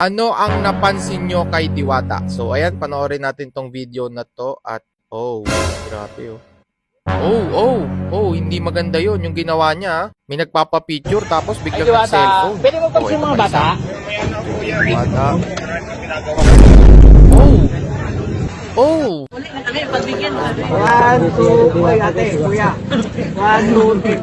Ano ang napansin nyo kay Diwata? So, ayan, panoorin natin tong video na to at oh, grabe oh. Oh, oh, oh, hindi maganda yon yung ginawa niya. ah. May nagpapapicture tapos Ay, biglang Diwata, nag-cellphone. pwede mo pag Oh, mga bata? Diwata. Oh. Oh. One, two, uy, ate, kuya. One, two, three.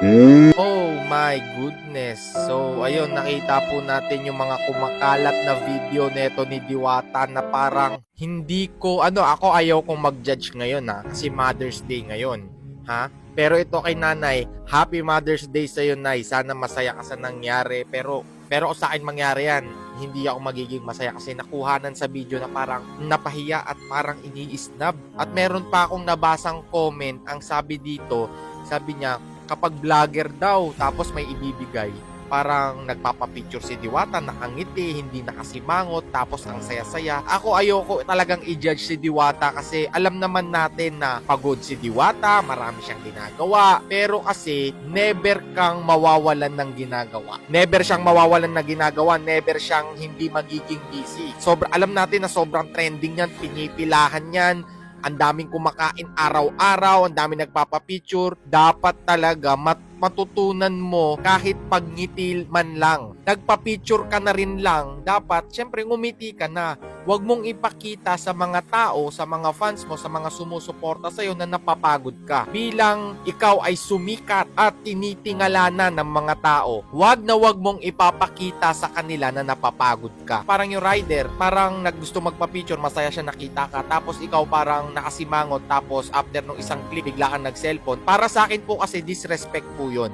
Oh my goodness. So, ayun, nakita po natin yung mga kumakalat na video neto ni Diwata na parang hindi ko, ano, ako ayaw kong mag-judge ngayon ha, kasi Mother's Day ngayon. Ha? Pero ito kay nanay, Happy Mother's Day sa'yo, Nay. Sana masaya ka sa nangyari. Pero, pero sa akin mangyari yan, hindi ako magiging masaya kasi nakuhanan sa video na parang napahiya at parang iniisnab. At meron pa akong nabasang comment, ang sabi dito, sabi niya, kapag vlogger daw tapos may ibibigay parang nagpapapicture si Diwata, nakangiti, hindi nakasimangot, tapos ang saya-saya. Ako ayoko talagang i-judge si Diwata kasi alam naman natin na pagod si Diwata, marami siyang ginagawa. Pero kasi, never kang mawawalan ng ginagawa. Never siyang mawawalan ng ginagawa, never siyang hindi magiging busy. Sobra, alam natin na sobrang trending yan, pinipilahan yan, ang daming kumakain araw-araw, ang daming nagpapapicture, dapat talaga mat matutunan mo kahit pagngiti man lang. Nagpa-picture ka na rin lang, dapat syempre ngumiti ka na. Huwag mong ipakita sa mga tao, sa mga fans mo, sa mga sumusuporta sa iyo na napapagod ka. Bilang ikaw ay sumikat at tinitingalanan ng mga tao, huwag na huwag mong ipapakita sa kanila na napapagod ka. Parang yung rider, parang naggusto magpa-picture, masaya siya nakita ka, tapos ikaw parang nakasimangot, tapos after nung isang clip, bigla kang nag-cellphone. Para sa akin po kasi disrespect po yun.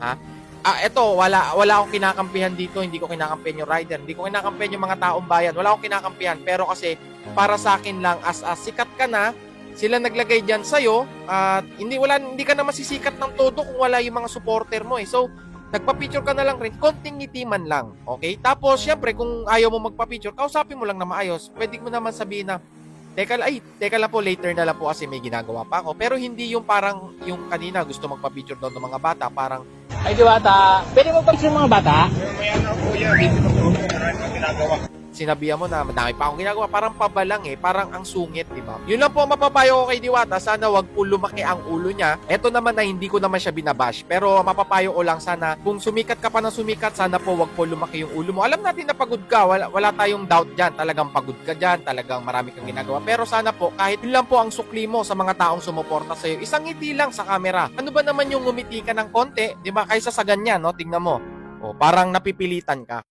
Ha? Ah, eto, wala wala akong kinakampihan dito, hindi ko kinakampihan yung rider, hindi ko kinakampihan yung mga taong bayan, wala akong kinakampihan, pero kasi para sa akin lang as as sikat ka na, sila naglagay diyan sa at hindi wala hindi ka na masisikat ng todo kung wala yung mga supporter mo eh. So, nagpa-picture ka na lang rin, konting ngiti man lang. Okay? Tapos, syempre, kung ayaw mo magpa-picture, kausapin mo lang na maayos. Pwede mo naman sabihin na, teka, ay, teka lang po, later na lang po kasi may ginagawa pa ako. Pero hindi yung parang, yung kanina gusto magpa-picture daw ng mga bata, parang, Ay, Diwata, pwede mo yung mga bata? Sinabihan mo na madami pa akong ginagawa, parang pabalang eh, parang ang sungit, di ba? Yun lang po ang mapapayo ko kay Diwata, sana wag po lumaki ang ulo niya. Eto naman na hindi ko naman siya binabash, pero mapapayo ko lang sana, kung sumikat ka pa ng sumikat, sana po wag po lumaki yung ulo mo. Alam natin na pagod ka, wala, wala tayong doubt dyan, talagang pagod ka dyan, talagang marami kang ginagawa. Pero sana po, kahit yun lang po ang sukli mo sa mga taong sumuporta sa'yo, isang ngiti lang sa camera. Ano ba naman yung ngumiti ka ng konti, di ba? Kaysa sa ganyan, no? Tingnan mo. O, parang napipilitan ka.